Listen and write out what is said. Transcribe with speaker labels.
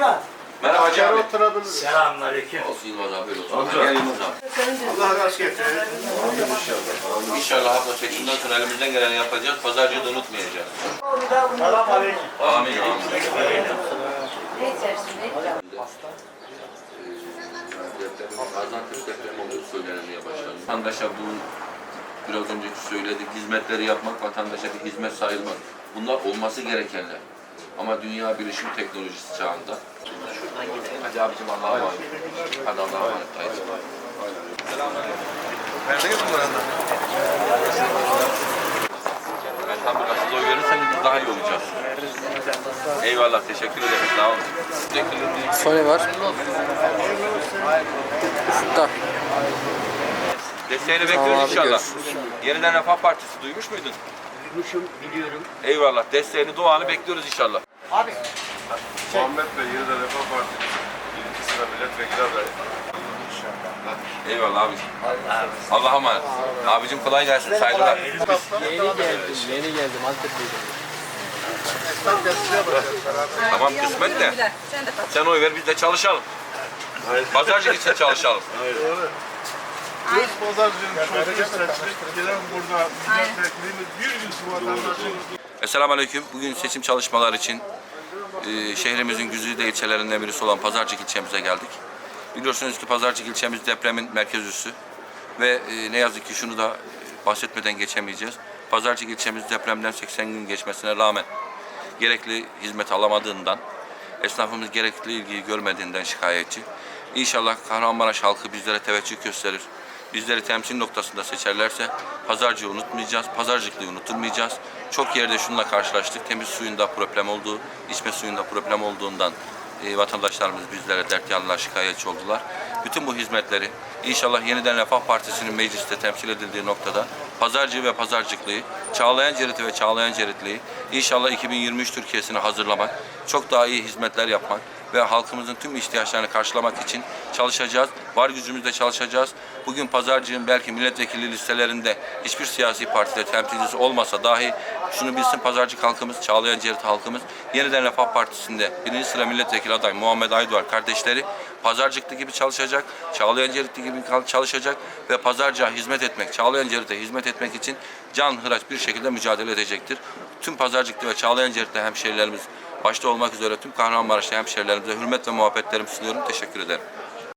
Speaker 1: Sonra.
Speaker 2: Merhaba Hacı abi.
Speaker 3: oturabiliriz.
Speaker 1: Selamünaleyküm.
Speaker 2: Olsun Yılmaz abi öyle olsun. Gel Yılmaz abi.
Speaker 3: Allah razı getirir.
Speaker 2: İnşallah hafta seçimden sonra elimizden geleni yapacağız. Pazarcıyı da unutmayacağız.
Speaker 1: Selamünaleyküm.
Speaker 2: Amin amin.
Speaker 4: Ne içersin ne?
Speaker 2: Gaziantep depremi olduğu söylenmeye başladı. Vatandaşa bu biraz önceki söyledik hizmetleri yapmak vatandaşa bir hizmet sayılmaz. Bunlar olması gerekenler. Ama dünya bilişim teknolojisi çağında. Hadi abicim Allah'a emanet. Hadi Allah'a emanet. Haydi. Ben tam siz oy verirseniz biz daha iyi olacağız. Eyvallah teşekkür ederim. Sağ olun.
Speaker 5: Sony var. Şurada.
Speaker 2: Desteğini bekliyoruz inşallah. Yeniden Refah Partisi duymuş muydun?
Speaker 1: Duymuşum, biliyorum.
Speaker 2: Eyvallah. Desteğini, duanı bekliyoruz inşallah.
Speaker 1: Abi.
Speaker 3: Muhammed Bey yeniden Refah Partisi birinci sıra milletvekili adayı.
Speaker 2: Eyvallah abicim. Allah'a emanet. Abicim kolay gelsin. Saygılar.
Speaker 5: Yeni geldim, yeni geldim. Antep'teydim.
Speaker 2: Tamam kısmet de.
Speaker 4: Sen de
Speaker 2: Sen oy ver biz de çalışalım. Pazarcılık için çalışalım.
Speaker 3: Doğru. Göz pazarcının çocuğu seçtik. Gelen burada milletvekilimiz bir bu vatandaşın
Speaker 2: Esselamu Aleyküm. Bugün seçim çalışmaları için e, şehrimizin güzide ilçelerinden birisi olan Pazarcık ilçemize geldik. Biliyorsunuz ki Pazarcık ilçemiz depremin merkez üssü. Ve e, ne yazık ki şunu da e, bahsetmeden geçemeyeceğiz. Pazarcık ilçemiz depremden 80 gün geçmesine rağmen gerekli hizmet alamadığından, esnafımız gerekli ilgiyi görmediğinden şikayetçi. İnşallah Kahramanmaraş halkı bizlere teveccüh gösterir. Bizleri temsil noktasında seçerlerse pazarcıyı unutmayacağız, pazarcılığı unutturmayacağız. Çok yerde şununla karşılaştık. Temiz suyunda problem olduğu, içme suyunda problem olduğundan e, vatandaşlarımız bizlere dert yanlar şikayetçi oldular. Bütün bu hizmetleri inşallah yeniden Refah Partisi'nin mecliste temsil edildiği noktada pazarcı ve pazarcılığı, Çağlayan Ceriti ve Çağlayan Ceritliği inşallah 2023 Türkiye'sini hazırlamak, çok daha iyi hizmetler yapmak ve halkımızın tüm ihtiyaçlarını karşılamak için çalışacağız. Var gücümüzle çalışacağız. Bugün pazarcının belki milletvekili listelerinde hiçbir siyasi partide temsilcisi olmasa dahi şunu bilsin pazarcı halkımız, Çağlayan Cerit halkımız yeniden Refah Partisi'nde birinci sıra milletvekili aday Muhammed Aydoğan kardeşleri pazarcıklı gibi çalışacak, Çağlayan Ceritli gibi çalışacak ve pazarcıya hizmet etmek, Çağlayan Cerit'e hizmet etmek için can hıraç bir şekilde mücadele edecektir. Tüm pazarcıklı ve Çağlayan Cerit'te hemşehrilerimiz başta olmak üzere tüm Kahramanmaraş'ta hemşehrilerimize hürmet ve muhabbetlerimi sunuyorum. Teşekkür ederim.